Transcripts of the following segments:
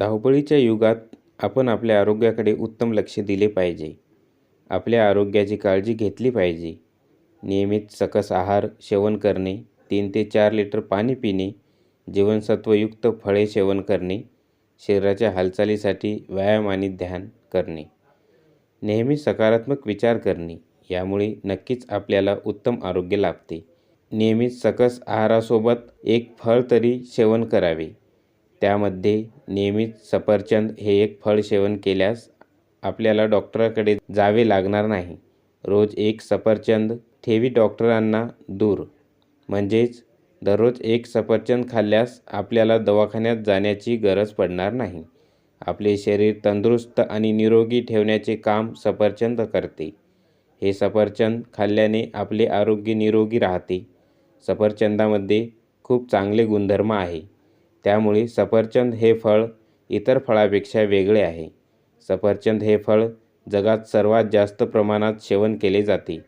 धावपळीच्या युगात आपण आपल्या आरोग्याकडे उत्तम लक्ष दिले पाहिजे. आपल्या आरोग्याची काळजी घेतली पाहिजे. नियमित सकस आहार सेवन करणे तीन ते चार लिटर पाणी पिणे जीवनसत्वयुक्त फळे सेवन करणे शरीराच्या हालचालीसाठी व्यायाम आणि ध्यान करणे. नेहमी सकारात्मक विचार करणे यामुळे नक्कीच आपल्याला उत्तम आरोग्य लाभते. नियमित सकस आहारासोबत एक फळ तरी सेवन करावे. त्यामध्ये नेहमीच सफरचंद हे एक फळ सेवन केल्यास आपल्याला डॉक्टराकडे जावे लागणार नाही. रोज एक सफरचंद ठेवी डॉक्टरांना दूर. म्हणजेच दररोज एक सफरचंद खाल्ल्यास आपल्याला दवाखान्यात जाण्याची गरज पडणार नाही. आपले शरीर तंदुरुस्त आणि निरोगी ठेवण्याचे काम सफरचंद करते. हे सफरचंद खाल्ल्याने आपले आरोग्य निरोगी राहते. सफरचंदामध्ये खूप चांगले गुणधर्म आहे. त्यामुळे सफरचंद हे फळ इतर फळापेक्षा वेगळे आहे. सफरचंद हे फळ जगात सर्वात जास्त प्रमाणात सेवन केले जाते.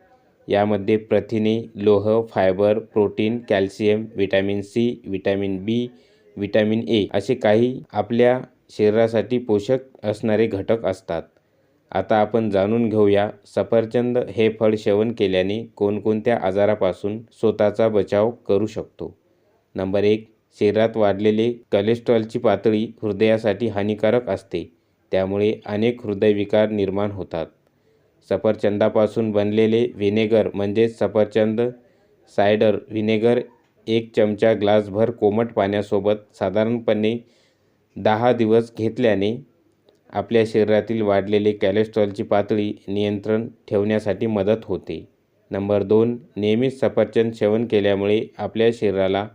यामध्ये प्रथिने लोह fibre protein calcium vitamin C vitamin B vitamin A असे काही आपल्या शरीरासाठी पोषक असणारे घटक असतात. आता आपण जाणून घेऊया सफरचंद हे फळ सेवन केल्याने कोणकोणत्या आजारापासून स्वतःचा बचाव करू शकतो. नंबर एक शरीरात वाढलेले कोलेस्ट्रॉलची पातळी हृदयासाठी हानिकारक असते. त्यामुळे अनेक हृदयविकार निर्माण होतात. सफरचंदापासून बनलेले व्हिनेगर म्हणजेच सफरचंद सायडर व्हिनेगर एक चमचा ग्लासभर कोमट पाण्यासोबत साधारणपणे दहा दिवस घेतल्याने आपल्या शरीरातील वाढलेले कॅलेस्ट्रॉलची पातळी नियंत्रण ठेवण्यासाठी मदत होते. नंबर दोन नियमित सफरचंद सेवन केल्यामुळे आपल्या शरीराला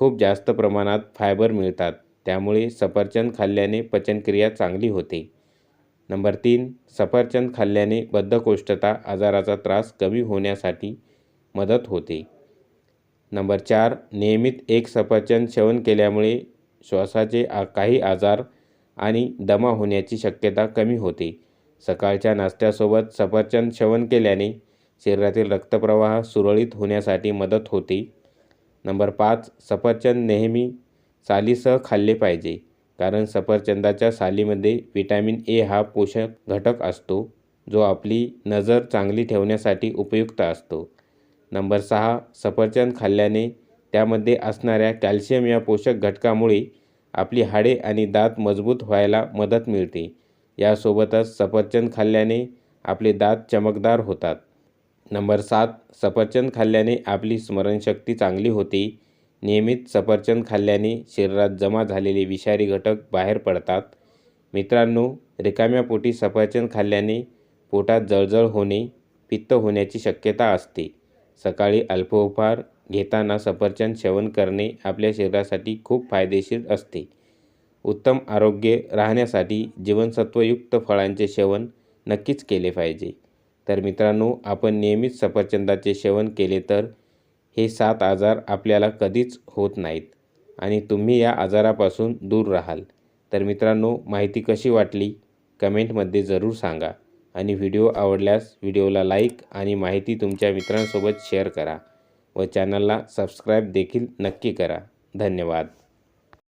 खूप जास्त प्रमाणात फायबर मिळतात. त्यामुळे सफरचंद खाल्ल्याने पचनक्रिया चांगली होते. नंबर तीन सफरचंद खाल्ल्याने बद्धकोष्ठता आजाराचा त्रास कमी होण्यासाठी मदत होते. नंबर चार नियमित एक सफरचंद सेवन केल्यामुळे श्वासाचे आ काही आजार आणि दमा होण्याची शक्यता कमी होते. सकाळच्या नाश्त्यासोबत सफरचंद सेवन केल्याने शरीरातील रक्तप्रवाह सुरळीत होण्यासाठी मदत होते. नंबर पाच सफरचंद नेहमी सालीसह खाल्ले पाहिजे. कारण सफरचंदाच्या सालीमध्ये विटॅमिन ए हा पोषक घटक असतो जो आपली नजर चांगली ठेवण्यासाठी उपयुक्त असतो. नंबर सहा सफरचंद खाल्ल्याने त्यामध्ये असणाऱ्या कॅल्शियम या पोषक घटकामुळे आपली हाडे आणि दात मजबूत व्हायला मदत मिळते. यासोबतच सफरचंद खाल्ल्याने आपले दात चमकदार होतात. नंबर सात सफरचंद खाल्ल्याने आपली स्मरणशक्ती चांगली होते. नियमित सफरचंद खाल्ल्याने शरीरात जमा झालेले विषारी घटक बाहेर पडतात. मित्रांनो रिकाम्या पोटी सफरचंद खाल्ल्याने पोटात जळजळ होणे पित्त होण्याची शक्यता असते. सकाळी अल्पोपहार घेताना सफरचंद सेवन करणे आपल्या शरीरासाठी खूप फायदेशीर असते. उत्तम आरोग्य राहण्यासाठी जीवनसत्वयुक्त फळांचे सेवन नक्कीच केले पाहिजे. तर मित्रांनो आपण नियमित सफरचंदाचे सेवन केले तर हे सात आजार आपल्याला कधीच होत नाहीत आणि तुम्ही या आजारापासून दूर राहाल. तर मित्रांनो माहिती कशी वाटली? कमेंटमध्ये जरूर सांगा आणि व्हिडिओ आवडल्यास व्हिडिओला लाईक आणि माहिती तुमच्या मित्रांसोबत शेअर करा व चॅनलला सबस्क्राईब देखील नक्की करा. धन्यवाद.